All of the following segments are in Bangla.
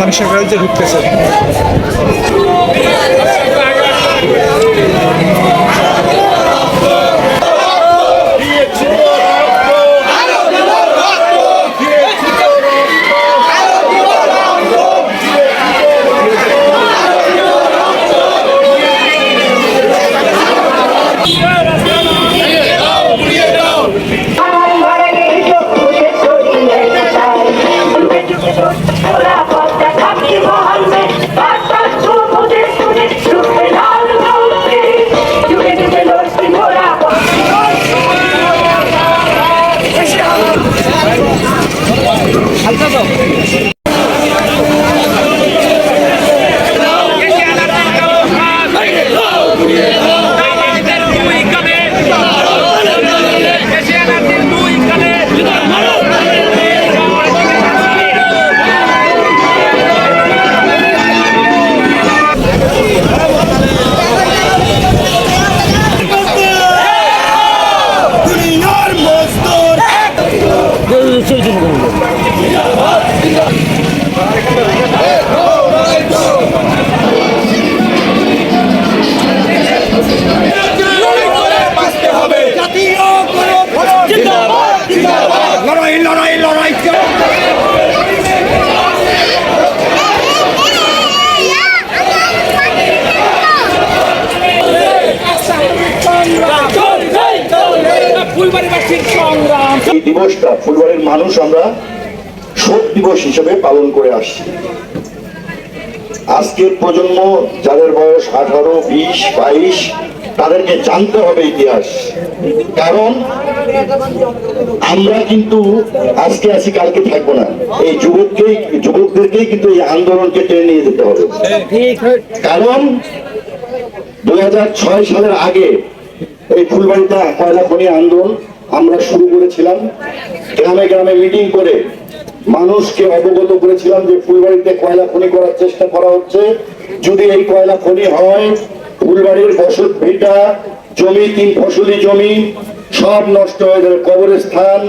মানুষের যে ঢুকতেছে। দিবসটা, ফুলবাড়ির মানুষ আমরা শোক দিবস হিসেবে পালন করে আসছি। আজকের প্রজন্ম, যাদের বয়স আঠারো, বিশ, বাইশ, তাদেরকে জানতে হবে ইতিহাস। কারণ আমরা কিন্তু আজকে আছি, কালকে থাকব না। এই যুবককেই, যুবকদেরকেই কিন্তু এই আন্দোলনকে টেনে নিয়ে যেতে হবে। কারণ দু হাজার ছয় সালের আগে এই ফুলবাড়িতে কয়লা খনি আন্দোলন আমরা শুরু করেছিলাম গ্রামে গ্রামে মিটিং করে মানুষকে অবগত করেছিলাম যে ফুলবাড়িতে কয়লা খনি করার চেষ্টা করা হচ্ছে। যদি এই কয়লা খনি হয়, ফুলবাড়ির বসত ভিটা, জমি, তিন ফসলি জমি, সব নষ্ট হয়ে যাবে, কবরস্থান,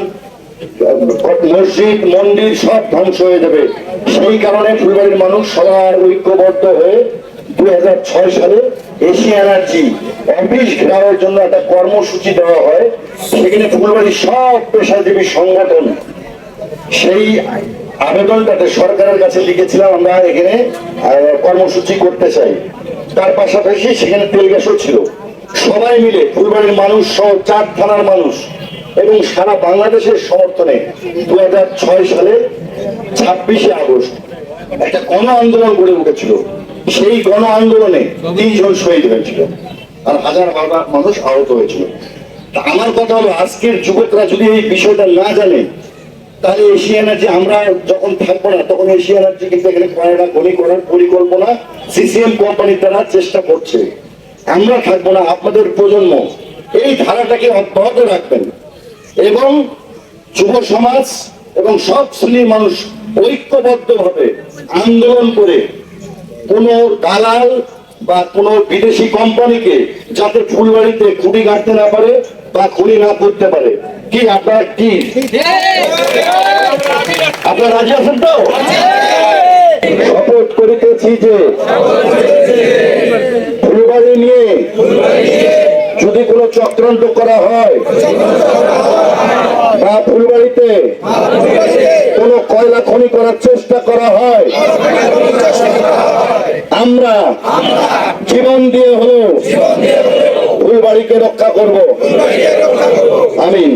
মসজিদ, মন্দির সব ধ্বংস হয়ে যাবে। সেই কারণে ফুলবাড়ির মানুষ সবার ঐক্যবদ্ধ হয়ে সালে এশিয়া এনার্জি, অফিস জন্য একটা কর্মসূচি দেওয়া হয়। সেখানে ফুলবাড়ির সব পেশাজীবী সংগঠন। সেই আবেদনটাতে সরকারের কাছে লিখেছিলাম আমরা এখানে কর্মসূচি করতে চাই। তার পাশাপাশি সেখানে তেল গ্যাসও ছিল। সবাই মিলে ফুলবাড়ির মানুষ সহ চার থানার মানুষ এবং সারা বাংলাদেশের সমর্থনে দুই হাজার ছয় সালে ছাব্বিশে আগস্ট একটা গণ আন্দোলন গড়ে উঠেছিল। সেই গণ আন্দোলনে তিনজন শহীদ হয়েছিল। আর হাজার মানুষ আহত হয়েছিল। আমার কথা হলো, আজকের যুবকরা যদি এই বিষয়টা না জানে, তাহলে এশিয়া এনার্জি আমরা যখন থাকব না, তখন এশিয়া এনার্জি কিন্তু এখানে কয়লা খনি করার পরিকল্পনা সিসিএম কোম্পানির দ্বারা চেষ্টা করছে। আমরা থাকব না, আপনাদের প্রজন্ম এই ধারাটাকে অব্যাহত রাখবেন। এবং যুব সমাজ এবং সব শ্রেণির মানুষ ঐক্যবদ্ধভাবে আন্দোলন করে কোন দালাল বা কোন বিদেশি কোম্পানিকে যাতে ফুলবাড়িতে খুঁটি গাঁটতে না পারে বা খুঁড়ি না করতে পারে। কি আপনার কি? আপনার রাজি আছেন তো? শপথ করিতেছি যে ফুলবাড়ি নিয়ে যদি কোনো চক্রান্ত করা হয়, বা ফুলবাড়িতে কোনো কয়লা খনি করার চেষ্টা করা হয়। আমরা জীবন দিয়ে হলেও ফুলবাড়িকে রক্ষা করব। আমিন।